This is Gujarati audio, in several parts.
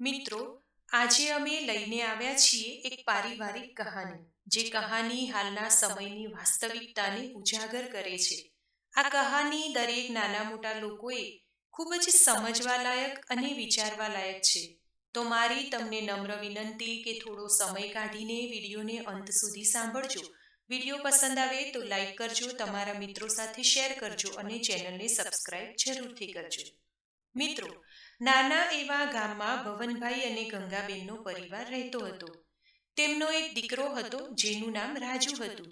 મિત્રો, આજે અમે લઈને આવ્યા છીએ એક પારિવારિક કહાની, જે કહાની હાલના સમયની વાસ્તવિકતાને ઉજાગર કરે છે. આ કહાની દરેક નાના મોટા લોકોએ ખૂબ જ સમજવા લાયક અને વિચારવા લાયક છે. તો મારી તમને નમ્ર વિનંતી કે થોડો સમય કાઢીને વિડીયોને અંત સુધી સાંભળજો. વીડિયો પસંદ આવે તો લાઈક કરજો, તમારા મિત્રો સાથે શેર કરજો અને ચેનલને સબસ્ક્રાઇબ જરૂરથી કરજો. મિત્રો નાના એવા ગામમાં ભવનભાઈ અને ગંગાબેનનો પરિવાર રહેતો હતો. તેમનો એક દીકરો હતો જેનું નામ રાજુ હતું.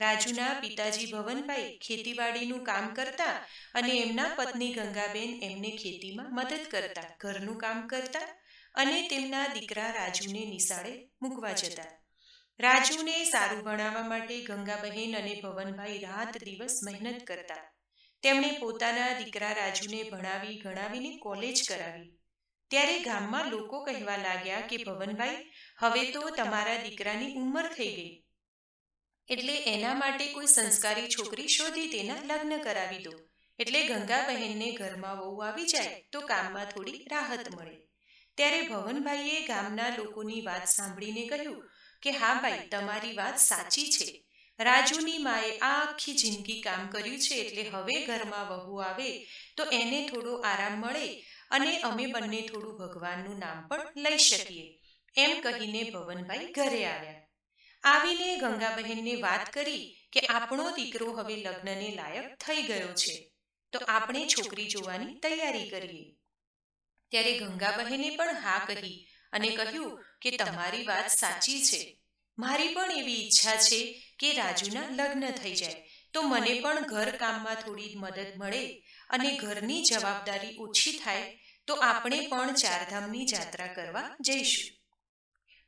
રાજુના પિતાજી ભવનભાઈ ખેતીવાડીનું કામ કરતા અને એમના પત્ની ગંગાબેન એમને ખેતીમાં મદદ કરતા, ઘરનું કામ કરતા અને તેમના દીકરા રાજુને નિશાળે મૂકવા જતા. રાજુને સારું ભણાવવા માટે ગંગાબહેન અને ભવનભાઈ રાત દિવસ મહેનત કરતા. તેમણે પોતાના દીકરા રાજુને ભણાવી, ગણાવીને કોલેજ કરાવી. ત્યારે ગામમાં લોકો કહેવા લાગ્યા કે, ભવનભાઈ, હવે તો તમારા દીકરાની ઉંમર થઈ ગઈ. એટલે એના માટે કોઈ સંસ્કારી છોકરી શોધી તેના લગ્ન કરાવી દો. એટલે ગંગા બહેનને ઘરમાં વહુ આવી જાય, તો કામમાં થોડી રાહત મળે. ત્યારે ભવનભાઈએ ગામના લોકોની વાત સાંભળીને કહ્યું કે, હા ભાઈ, તમારી વાત સાચી છે. રાજુની માએ આખી જિંદગી કામ કર્યું છે એટલે હવે ઘરમાં વહુ આવે તો એને થોડો આરામ મળે અને અમે બંને થોડું ભગવાનનું નામ પણ લઈ શકીએ. એમ કહીને ભવનભાઈ ઘરે આવ્યા. આવીને ગંગાબહેનને વાત કરી કે આપણો દીકરો હવે લગ્નને લાયક થઈ ગયો છે, તો આપણે છોકરી જોવાની તૈયારી કરીએ. ત્યારે ગંગાબહેને પણ હા કહી અને કહ્યું કે તમારી વાત સાચી છે. મારી પણ એવી ઈચ્છા છે કે રાજુના લગ્ન થઈ જાય. તો મને પણ ઘર કામમાં થોડી મદદ મળે અને ઘરની જવાબદારી ઓછી થાય, તો આપણે પણ ચારધામની જાત્રા કરવા જઈશું.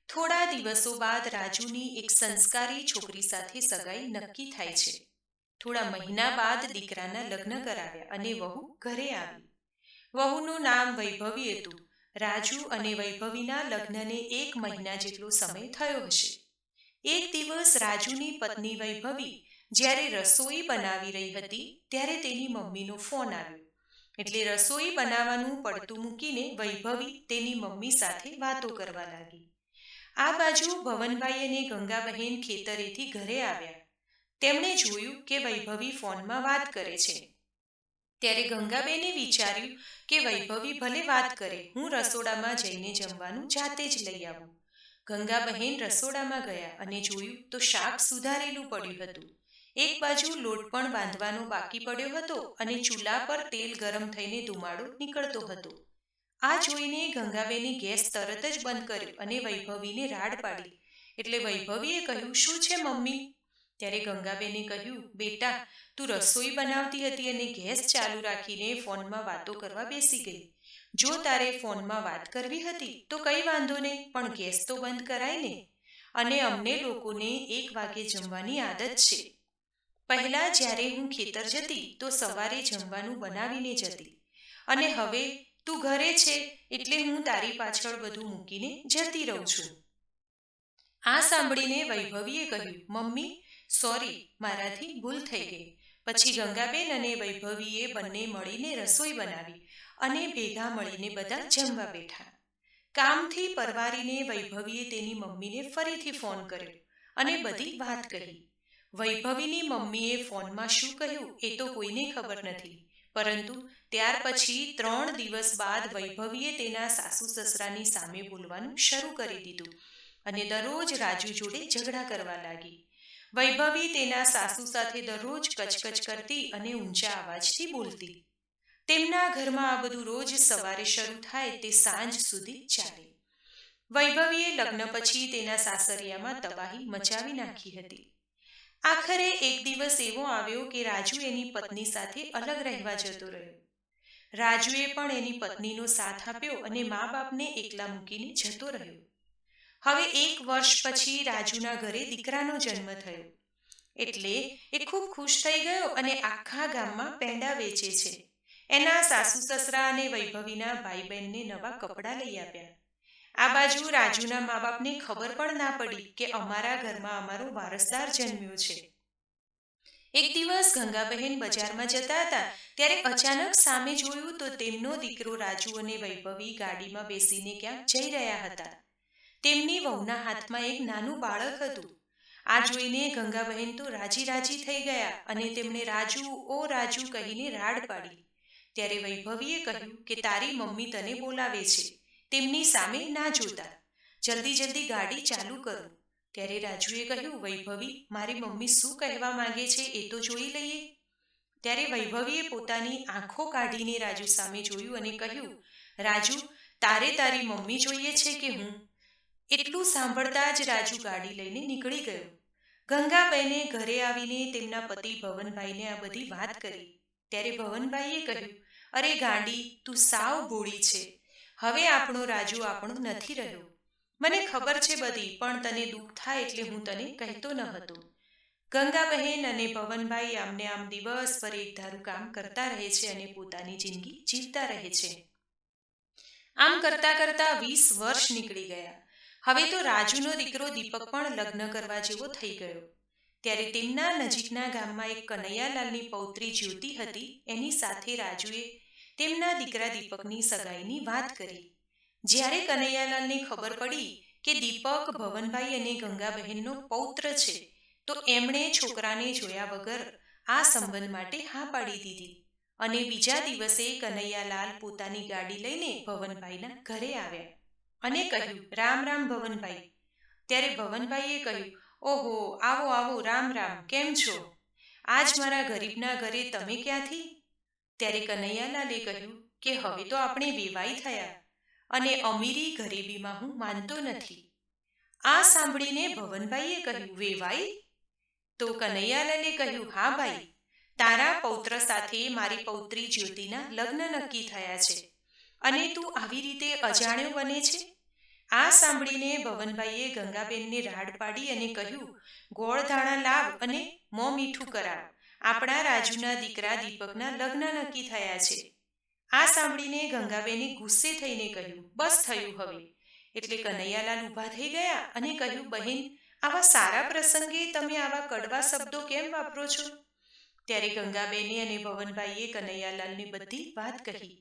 થોડા દિવસો બાદ રાજુની એક સંસ્કારી છોકરી સાથે સગાઈ નક્કી થાય છે. થોડા મહિના બાદ દીકરાના લગ્ન કરાવ્યા અને વહુ ઘરે આવી. વહુનું નામ વૈભવી હતું. રાજુ અને વૈભવીના લગ્નને એક મહિના જેટલો સમય થયો હશે. એક દિવસ રાજુની પત્ની વૈભવી જ્યારે રસોઈ બનાવી રહી હતી ત્યારે તેની મમ્મીનો ફોન આવ્યો. એટલે રસોઈ બનાવવાનું પડતું મૂકીને વૈભવી તેની મમ્મી સાથે વાતો કરવા લાગી. આ બાજુ ભવનભાઈ અને ગંગાબહેન ખેતરેથી ઘરે આવ્યા. તેમણે જોયું કે વૈભવી ફોનમાં વાત કરે છે. ત્યારે ગંગાબેને વિચાર્યું કે વૈભવી ભલે વાત કરે, હું રસોડામાં જઈને જમવાનું જાતે જ લઈ આવું. ગંગાબહેન રસોડામાં ગયા અને જોયું તો શાક સુધારેલું પડ્યું હતું. એક બાજુ લોટ પણ બાંધવાનો બાકી પડ્યો હતો અને ચૂલા પર તેલ ગરમ થઈને ધુમાડો નીકળતો હતો. આ જોઈને ગંગાબેને ગેસ તરત જ બંધ કર્યો અને વૈભવીને રાડ પાડી. એટલે વૈભવીએ કહ્યું, શું છે મમ્મી? ત્યારે ગંગાબેને કહ્યું, બેટા, તું રસોઈ બનાવતી હતી અને ગેસ ચાલુ રાખીને ફોનમાં વાતો કરવા બેસી ગઈ. જો તારે ફોનમાં વાત કરવી હતી, તો કઈ વાંધો નહીં, પણ ગેસ તો બંધ કરાય ને. અને અમને લોકોને એક વાગે જમવાની આદત છે. પહેલાં જ્યારે હું ખેતર જતી, તો સવારે જમવાનું બનાવીને જતી. અને હવે, તું ઘરે છે, એટલે હું તારી પાછળ બધું મૂકીને જતી રહું છું. આ સાંભળીને વૈભવીએ કહ્યું, મમ્મી, સોરી, મારાથી ભૂલ થઈ ગઈ. પછી ગંગાબેન અને વૈભવીએ બંને મળીને રસોઈ બનાવી. અને ભેગા મળીને બધા જમવા બેઠા. કામથી પરવારીને વૈભવીએ તેની મમ્મીને ફરીથી ફોન કર્યો અને બધી વાત કહી. વૈભવીની મમ્મીએ ફોનમાં શું કહ્યું એ તો કોઈને ખબર નથી. પરંતુ ત્યાર પછી ત્રણ દિવસ બાદ વૈભવીએ તેના સાસુ સસરાની સામે બોલવાનું શરૂ કરી દીધું અને દરરોજ રાજુ જોડે ઝઘડા કરવા લાગી. વૈભવી તેના સાસુ સાથે દરરોજ કચકચ કરતી અને ઊંચા અવાજથી બોલતી. તેમના ઘરમાં આ બધું રોજ સવારે શરૂ થાય તે સાંજ સુધી ચાલે. વૈભવીએ લગ્ન પછી તેના સાસરિયામાં તબાહી મચાવી નાખી હતી. આખરે એક દિવસ એવો આવ્યો કે રાજુ એની પત્ની સાથે અલગ રહેવા જતો રહ્યો. રાજુએ પણ એની પત્નીનો સાથ આપ્યો અને મા બાપને એકલા મૂકીને જતો રહ્યો. હવે એક વર્ષ પછી રાજુના ઘરે દીકરાનો જન્મ થયો. એટલે એ ખૂબ ખુશ થઈ ગયો અને આખા ગામમાં પેંડા વેચે છે. એના સાસુ સસરા અને વૈભવીના ભાઈ બહેનને નવા કપડાં લઈ આપ્યા. આ બાજુ રાજુના મા બાપને ખબર પણ ના પડી કે અમારા ઘરમાં અમારો વારસદાર જન્મ્યો છે. એક દિવસ ગંગાબહેન બજારમાં જતા હતા, ત્યારે અચાનક સામે જોયું તો તેમનો દીકરો રાજુ અને વૈભવી ગાડીમાં બેસીને ક્યાંક જઈ રહ્યા હતા. તેમની વહુના હાથમાં એક નાનું બાળક હતું. આ જોઈને ગંગાબહેન તો રાજી રાજી થઈ ગયા અને તેમણે રાજુ, ઓ રાજુ કહીને રાડ પાડી. ત્યારે વૈભવીએ કહ્યું કે તારી મમ્મી તને બોલાવે છે. તેમની સામે ના જોતા. જલ્દી જલ્દી ગાડી ચાલુ કરો. ત્યારે રાજુએ કહ્યું, વૈભવી, મારી મમ્મી શું કહેવા માંગે છે એ તો જોઈ લઈએ. ત્યારે વૈભવીએ પોતાની આંખો કાઢીને રાજુ સામે જોયું અને કહ્યું, રાજુ, તારે તારી મમ્મી જોઈએ છે કે હું? એટલું સાંભળતા જ રાજુ ગાડી લઈને નીકળી ગયો. ગંગાબેને ઘરે આવીને તેમના પતિ ભવનભાઈને આ બધી વાત કરી. ત્યારે ભવનભાઈએ કહ્યું અરે ગાંડી તું સાવ ભોળી છે. હવે આપણો રાજુ આપણો નથી રહ્યો. મને ખબર છે બધી પણ તને દુઃખ થાય એટલે હું તને કહેતો ન હતો. ગંગાબહેન અને પવનભાઈ આમને આમ દિવસ પર એક ધારું કામ કરતા રહે છે અને પોતાની જિંદગી જીવતા રહે છે. આમ કરતા કરતા વીસ વર્ષ નીકળી ગયા. હવે તો રાજુનો દીકરો દીપક પણ લગ્ન કરવા જેવો થઈ ગયો. ત્યારે તેમના નજીકના ગામમાં એક કનૈયાલાલની પૌત્રી જ્યોતિ હતી. એની સાથે રાજુએ તેમના દીકરા દીપકની સગાઈની વાત કરી. જ્યારે કનૈયાલાલને ખબર પડી કે દીપક ભવનભાઈ અને ગંગાબહેનનો પૌત્ર છે, તો એમણે છોકરાને જોયા વગર આ સંબંધ માટે હા પાડી દીધી અને બીજા દિવસે કનૈયાલાલ પોતાની ગાડી લઈને ભવનભાઈના ઘરે આવ્યા અને કહ્યું, રામ રામ ભવનભાઈ. ત્યારે ભવનભાઈએ કહ્યું ઓહો, આવો આવો, રામ રામ, કેમ છો? આજ મારા ગરીબના ઘરે તમે ક્યાંથી? ત્યારે કનૈયાલાલે કહ્યું કે હવે તો આપણે વેવાઈ થયા અને અમીરી ગરીબીમાં હું માનતો નથી. આ સાંભળીને ભવનભાઈએ કહ્યું વેવાઈ તો કનૈયાલાલે કહ્યું, હા, ભાઈ, તારા પૌત્ર સાથે મારી પૌત્રી જ્યોતિના લગ્ન નક્કી થયા છે અને તું આવી રીતે અજાણ્યો બને છે? આ સાંભળીને ભવનભાઈએ ગંગાબેનને રાડ પાડી અને કહ્યું ગોળ ધાણા લાવ અને મો મીઠું કરાવ. આપણા રાજુના દીકરા દીપકના લગ્ન નક્કી થયા છે. આ સાંભળીને ગંગાબેને ગુસ્સે થઈને કહ્યું બસ થયું હવે. એટલે કનૈયાલાલ ઊભા થઈ ગયા અને કહ્યું બહેન આવા સારા પ્રસંગે તમે આવા કડવા શબ્દો કેમ વાપરો છો? ત્યારે ગંગાબેને અને ભવનભાઈએ કનૈયાલાલને બધી વાત કહી.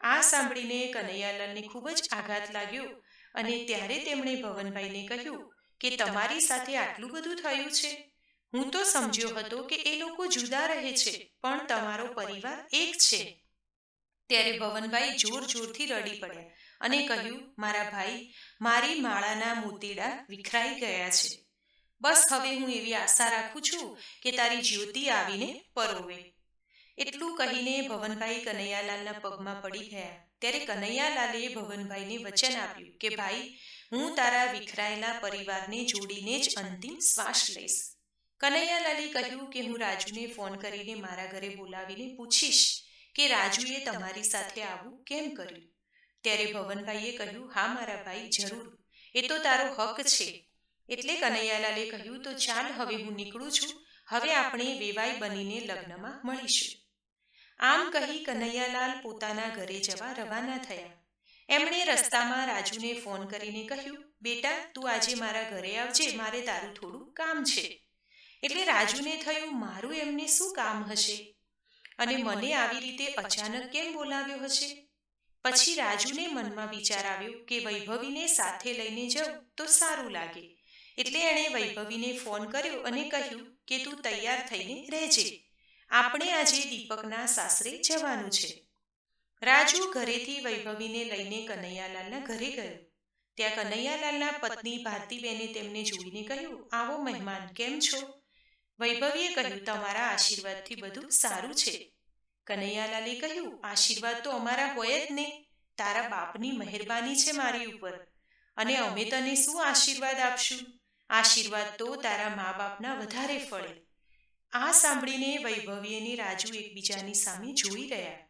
આ સાંભળીને કનૈયાલાલને ખૂબ જ આઘાત લાગ્યો અને ત્યારે તેમણે ભવનભાઈને કહ્યું કે તમારી સાથે આટલું બધું થયું છે. હું તો સમજ્યો હતો કે એ લોકો જુદા રહે છે, પણ તમારો પરિવાર એક છે. ત્યારે ભવનભાઈ જોર જોરથી રડી પડ્યા અને કહ્યું, મારા ભાઈ, મારી માળાના મોતીડા વિખરાઈ ગયા છે. બસ હવે હું એવી આશા રાખું છું કે તારી જ્યોતિ આવીને પરોવે. એટલું કહીને ભવનભાઈ કનૈયાલાલના પગમાં પડી ગયા. ત્યારે કનૈયાલાલે ભવનભાઈને વચન આપ્યું કે ભાઈ હું તારા વિખરાયેલા પરિવારને જોડીને જ અંતિમ શ્વાસ લઈશ. કનૈયાલાલે કહ્યું કે હું રાજુને ફોન કરીને મારા ઘરે બોલાવીને પૂછીશ કે રાજુએ તમારી સાથે આવું કેમ કર્યું? ત્યારે ભવનભાઈએ કહ્યું હા મારા ભાઈ જરૂર. એ તો તારો હક છે. એટલે કનૈયાલાલે કહ્યું તો ચાલ હવે હું નીકળું છું. હવે આપણે વેવાઈ બનીને લગ્નમાં મળીશું. આમ કહી કનૈયાલાલ પોતાના ઘરે જવા રવાના થયા. એમણે રસ્તામાં રાજુને ફોન કરીને કહ્યું બેટા તું આજે મારા ઘરે આવજે મારે તારું થોડું કામ છે. એટલે રાજુને થયું મારું એમને શું કામ હશે? અને મને આવી રીતે અચાનક કેમ બોલાવ્યો હશે? પછી રાજુને મનમાં વિચાર આવ્યો કે વૈભવીને સાથે લઈને જાઉં તો સારું લાગે. એટલે એણે વૈભવીને ફોન કર્યો અને કહ્યું કે તું તૈયાર થઈને રહેજે. આપણે આજે દીપકના સાસરે જવાનું છે. રાજુ ઘરેથી વૈભવીને લઈને કનૈયાલાલના ઘરે ગયો. ત્યાં કનૈયાલાલના પત્ની ભારતીબેને તેમને જોઈને કહ્યું, આવો મહેમાન, કેમ છો? વૈભવીએ કહ્યું, તમારા આશીર્વાદથી બધું સારું છે. કનૈયાલાલે કહ્યું, આશીર્વાદ તો અમારા હોય જ ને. તારા બાપની મહેરબાની છે મારી ઉપર. અને અમે તને શું આશીર્વાદ આપશું? આશીર્વાદ તો તારા મા બાપના વધારે ફળે. આ સાંભળીને વૈભવી અને રાજુ એકબીજાની સામે જોઈ રહ્યા.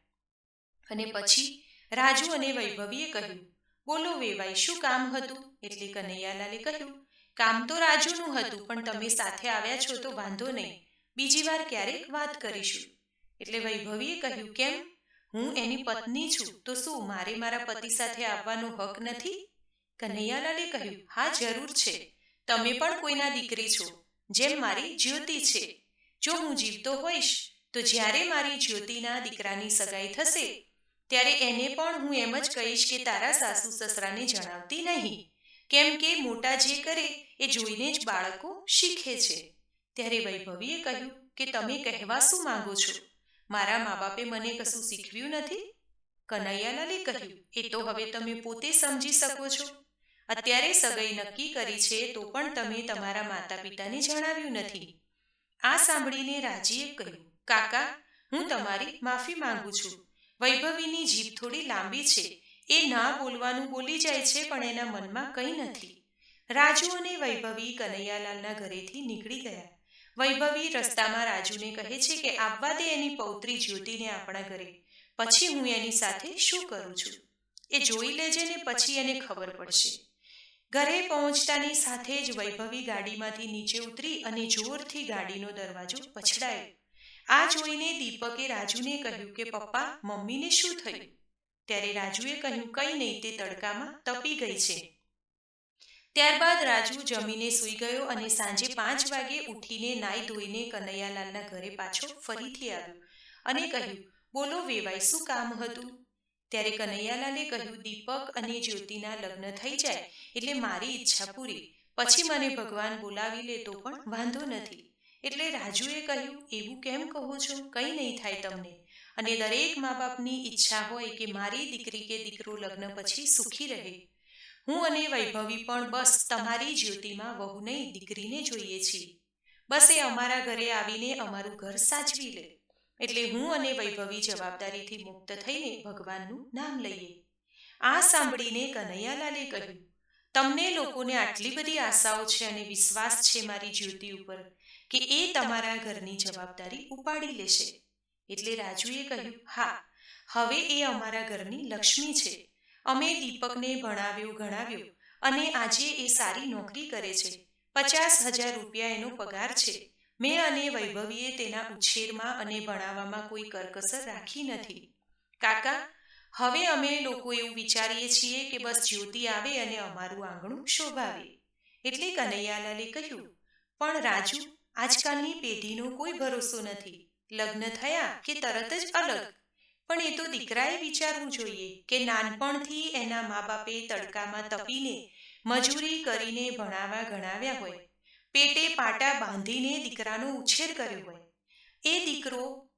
અને પછી રાજુ અને વૈભવીએ કહ્યું બોલો વેવાઈ શું કામ હતું? એટલે કનૈયાલાલે કહ્યું કામ તો રાજુનું હતું પણ તમે સાથે આવ્યા છો તો વાંધો નહીં. બીજી વાર ક્યારેક વાત કરીશું. એટલે વૈભવીએ કહ્યું કેમ? હું એની પત્ની છું તો શું મારે મારા પતિ સાથે આવવાનો હક નથી? કનૈયાલાલે કહ્યું હા જરૂર છે. તમે પણ કોઈના દીકરી છો. જેમ મારી જ્યોતિ છે. જો હું જીવતો હોઈશ, તો જ્યારે મારી જ્યોતિના દીકરાની સગાઈ થશે, ત્યારે એને પણ હું એમ જ કહીશ કે તારા સાસુ સસરાને જણાવતી નહીં. કેમ કે મોટા જે કરે એ જોઈને જ બાળકો શીખે છે. ત્યારે વૈભવીએ કહ્યું કે તમે કહેવા શું માંગો છો? મારા મા બાપે મને કશું શીખવ્યું નથી? કનૈયાલાલે કહ્યું, એ તો હવે તમે પોતે સમજી શકો છો. અત્યારે સગાઈ નક્કી કરી છે તો પણ તમે તમારા માતા પિતાને જણાવ્યું નથી. આ સાંભળીને રાજીએ કહ્યું, કાકા, હું તમારી માફી માંગુ છું. વૈભવીની જીભ થોડી લાંબી છે. એ ના બોલવાનું બોલી જાય છે પણ એના મનમાં કંઈ નથી. રાજુ અને વૈભવી કનૈયાલાલના ઘરેથી નીકળી ગયા. વૈભવી રસ્તામાં રાજુને કહે છે કે, આવવા દે એની પૌત્રી જ્યોતિને આપણા ઘરે. પછી હું એની સાથે શું કરું છું? એ જોઈ લેજે ને પછી એને ખબર પડશે. ઘરે પહોંચતાની સાથે જ વૈભવી ગાડીમાંથી નીચે ઉતરી અને જોરથી ગાડીનો દરવાજો પછડાયો. આ જોઈને દીપકે રાજુને કહ્યું કે, પપ્પા, મમ્મીને શું થયું? ત્યારે રાજુએ કહ્યું, કંઈ નહીં, તે તડકામાં તપી ગઈ છે. ત્યારબાદ રાજુ જમીને સૂઈ ગયો અને સાંજે પાંચ વાગે ઉઠીને નાઈ ધોઈને કનૈયાલાલના ઘરે પાછો ફરીથી આવ્યો અને કહ્યું, બોલો વેવાય શું કામ હતું? ત્યારે કનૈયાલાલે કહ્યું, દીપક અને જ્યોતિના લગ્ન થઈ જાય એટલે મારી ઈચ્છા પૂરી. પછી મને ભગવાન બોલાવી લે તો પણ વાંધો નથી. એટલે રાજુએ કહ્યું, એવું કેમ કહો છો? કંઈ નહીં થાય તમને. અને દરેક મા બાપની ઈચ્છા હોય કે મારી દીકરી કે દીકરો લગ્ન પછી સુખી રહે. હું અને વૈભવી પણ બસ તમારી જ્યોતિમાં વહુ નહીં દીકરીને જોઈએ છીએ. બસ એ અમારા ઘરે આવીને અમારું ઘર સાચવી લે. એટલે હું અને વૈભવી જવાબદારીથી મુક્ત થઈને ભગવાનનું નામ લઈએ. આ સાંભળીને કનૈયાલાલે કહ્યું, તમને લોકોને આટલી બધી આશાઓ છે અને વિશ્વાસ છે મારી જ્યોતિ ઉપર કે એ તમારા ઘરની જવાબદારી ઉપાડી લેશે. એટલે રાજુએ કહ્યું, હા, હવે એ અમારા ઘરની લક્ષ્મી છે. અમે દીપકને ભણાવ્યો, ગણાવ્યો અને આજે એ સારી નોકરી કરે છે. પચાસ હજાર રૂપિયા એનો પગાર છે. મેં અને વૈભવીએ તેના ઉછેરમાં અને ભણાવવામાં કોઈ કરકસર રાખી નથી. કાકા, હવે અમે લોકો એવું વિચારીએ છીએ કે બસ જ્યોતિ આવે અને અમારું આંગણું શોભાવે. એટલે કનૈયાલાલે કહ્યું, પણ રાજુ, આજકાલની પેઢીનો કોઈ ભરોસો નથી. લગ્ન થયા કે તરત જ અલગ? પણ એ તો દીકરાએ વિચારવું જોઈએ કે નાનપણથી એના મા બાપે તડકામાં તપીને મજૂરી કરીને ભણાવા ગણાવ્યા હોય. પેટે પાટા બાંધીને દીકરાનો ઉછેર કર્યો હોય. એ દીકરો,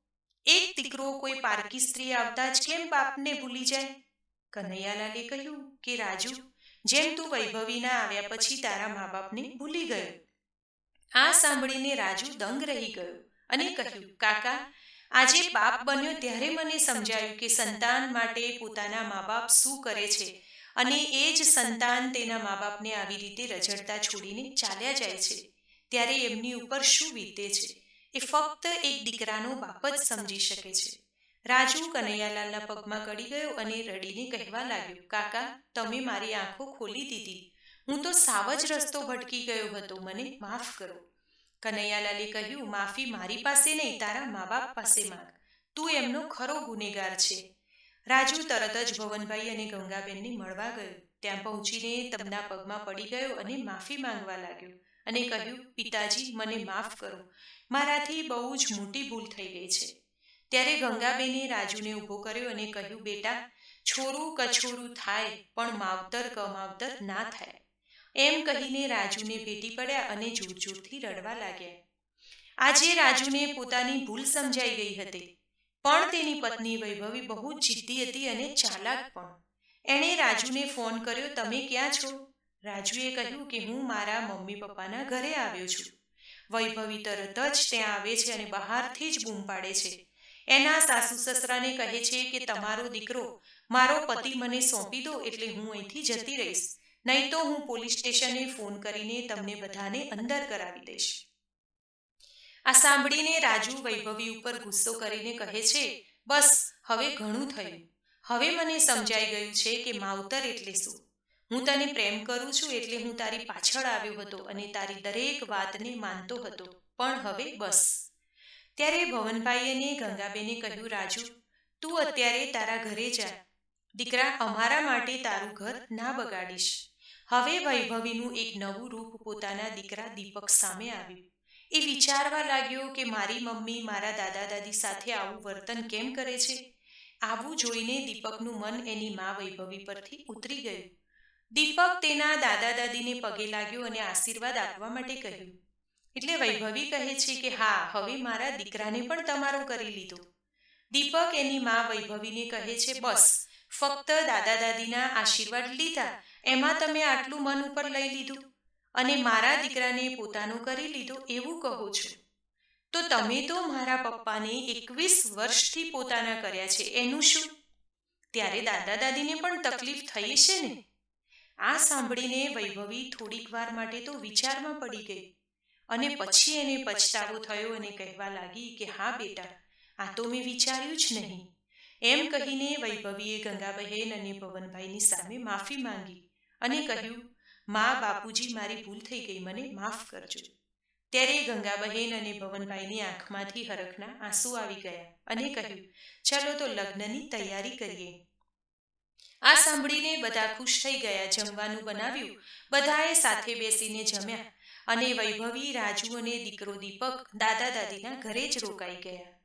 એક દીકરો કોઈ પારકી સ્ત્રી આવતા જ કેમ બાપને ભૂલી જાય? કનૈયાલાલે કહ્યું કે, રાજુ, જેમ તું વૈભવીના આવ્યા પછી તારા મા બાપને ભૂલી ગયો. આ સાંભળીને રાજુ દંગ રહી ગયો અને કહ્યું, કાકા, આજે બાપ બન્યો ત્યારે મને સમજાયું કે સંતાન માટે પોતાના મા બાપ શું કરે છે અને એ જ સંતાન તેના મા બાપને આવી રીતે રજડતા છોડીને ચાલ્યા જાય છે. ત્યારે એમની ઉપર શું વીતે છે? એ ફક્ત એક દીકરાનો બાપ જ સમજી શકે છે. રાજુ કનૈયાલાલના પગમાં કડી ગયો અને રડીને કહેવા લાગ્યો, કાકા, તમે મારી આંખો ખોલી દીધી. હું તો સાવ જ રસ્તો ભટકી ગયો હતો. મને માફ કરો. કનૈયાલાલે કહ્યું, માફી મારી પાસે નહીં, તારા મા બાપ પાસે માંગ. તું એમનો ખરો ગુનેગાર છે. રાજુ તરત જ ભવનભાઈ અને ગંગાબેનને મળવા ગયો. ત્યાં પહોંચીને તમના પગમાં પડી ગયો અને માફી માંગવા લાગ્યો અને કહ્યું, પિતાજી, મને માફ કરો. મારાથી બહુ જ મોટી ભૂલ થઈ ગઈ છે. ત્યારે ગંગાબેને રાજુને ઊભો કર્યો અને કહ્યું, બેટા, છોરું કછોરું થાય, પણ માવતર કમાવતર ના થાય. એમ કહીને રાજુને ભેટી પડ્યા અને જોર જોરથી રડવા લાગ્યા. આજે રાજુને પોતાની ભૂલ સમજાઈ ગઈ હતી. પણ તેની પત્ની વૈભવી બહુ જીદ્દી હતી અને ચાલાક પણ. એણે રાજુને ફોન કર્યો, તમે ક્યાં છો? રાજુએ કહ્યું કે, હું મારા મમ્મી પપ્પાના ઘરે આવ્યો છું. વૈભવી તરત જ ત્યાં આવે છે અને બહારથી જ બૂમ પાડે છે. એના સાસુ સસરાને કહે છે કે, તમારો દીકરો મારો પતિ મને સોંપી દો એટલે હું અહીંથી જતી રહીશ. નહીં તો હું પોલીસ સ્ટેશને ફોન કરીને તમને બધાને અંદર કરાવી દઈશ. આ સાંભળીને રાજુ વૈભવી ઉપર ગુસ્સો કરીને કહે છે, બસ, હવે ઘણું થયું. હવે મને સમજાઈ ગયું છે કે માવતર એટલે શું. હું તને પ્રેમ કરું છું એટલે હું તારી પાછળ આવ્યો હતો અને તારી દરેક વાતને માનતો હતો. પણ હવે બસ. ત્યારે ભવનભાઈ અને ગંગાબેને કહ્યું, રાજુ, તું અત્યારે તારા ઘરે જા. દીકરા, અમારા માટે તારું ઘર ના બગાડીશ. હવે વૈભવીનું એક નવું રૂપ પોતાના દીકરા દીપક સામે આવ્યું. એ વિચારવા લાગ્યો કે મારી મમ્મી મારા દાદા દાદી સાથે આવું વર્તન કેમ કરે છે? આવું જોઈને દીપકનું મન એની મા વૈભવી પરથી ઉતરી ગયું. દીપક તેના દાદા દાદીને પગે લાગ્યો અને આશીર્વાદ આપવા માટે કહ્યું. એટલે વૈભવી કહે છે કે હા, હવે મારા દીકરાને પણ તમારો કરી લીધો. દીપક એની મા વૈભવીને કહે છે, બસ, ફક્ત દાદા દાદીના આશીર્વાદ લીધા. એમાં તમે આટલું મન ઉપર લઈ લીધું. અને મારા દીકરાને પોતાનું કરી લીધો એવું કહો છો. તો તમે તો મારા પપ્પાને એકવીસ વર્ષથી પોતાના કર્યા છે એનું શું? ત્યારે દાદા દાદીને પણ તકલીફ થઈ છે ને? આ સાંભળીને વૈભવી થોડીક વાર માટે તો વિચારમાં પડી ગઈ અને પછી એને પછતાવો થયો અને કહેવા લાગી કે હા બેટા આ તો મેં વિચાર્યું જ નહીં. એમ કહીને વૈભવીએ ગંગાબહેન અને પવનભાઈની સામે માફી માંગી અને કહ્યું મા બાપુજી, મારી ભૂલ થઈ ગઈ, મને માફ કરજો. ત્યારે ગંગાબહેન અને ભવનભાઈની આંખમાંથી હરખના આંસુ આવી ગયા અને કહ્યું, ચાલો તો લગ્નની તૈયારી કરીએ. આ સાંભળીને બધા ખુશ થઈ ગયા, જમવાનું બનાવ્યું, બધાએ સાથે બેસીને જમ્યા અને વૈભવી, રાજુ અને દીકરો દીપક દાદા દાદીના ઘરે જ રોકાઈ ગયા.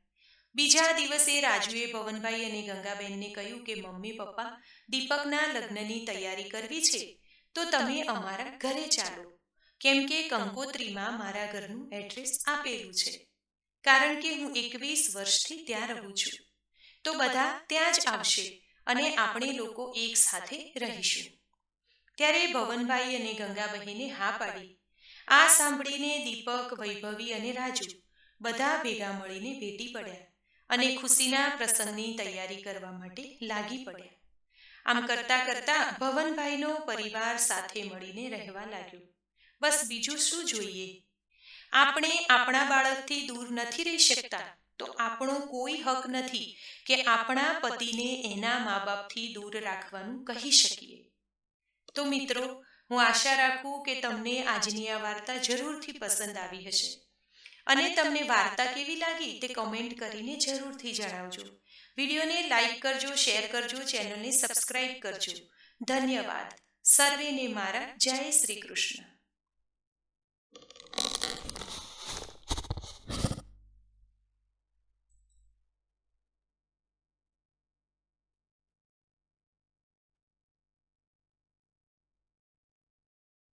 બીજા દિવસે રાજુએ ભવનભાઈ અને ગંગાબેનને કહ્યું કે, મમ્મી, પપ્પા, દીપકના લગ્નની તૈયારી કરવી છે? તો તમે અમારા ઘરે ચાલો. કેમ કે કંકોત્રીમાં મારા ઘરનું એડ્રેસ આપેલું છે. કારણ કે હું એકવીસ વર્ષથી ત્યાં રહું છું. તો બધા ત્યાં જ આવશે અને આપણે લોકો એક સાથે રહીશું. ત્યારે ભવનભાઈ અને ગંગાબહેને હા પાડી. આ સાંભળીને દીપક, વૈભવી અને રાજુ બધા ભેગા મળીને ભેટી પડ્યા અને ખુશીના પ્રસંગની તૈયારી કરવા માટે લાગી પડ્યા. આમ કરતા કરતા ભવનભાઈનો પરિવાર સાથે મળીને રહેવા લાગ્યો. બસ બીજું શું જોઈએ? આપણે આપણા બાળકથી દૂર નથી રહી શકતા, તો આપણો કોઈ હક નથી કે આપણા પતિને એના મા બાપથી દૂર રાખવાનું કહી શકીએ. તો મિત્રો, હું આશા રાખું કે તમને આજની આ વાર્તા જરૂરથી પસંદ આવી હશે. અને તમને વાર્તા કેવી લાગી તે કમેન્ટ કરીને જરૂરથી જણાવજો. વિડીયોને લાઈક કરજો શેર કરજો ચેનલને સબસ્ક્રાઈબ કરજો. ધન્યવાદ. સર્વેને મારા. જય શ્રી કૃષ્ણ.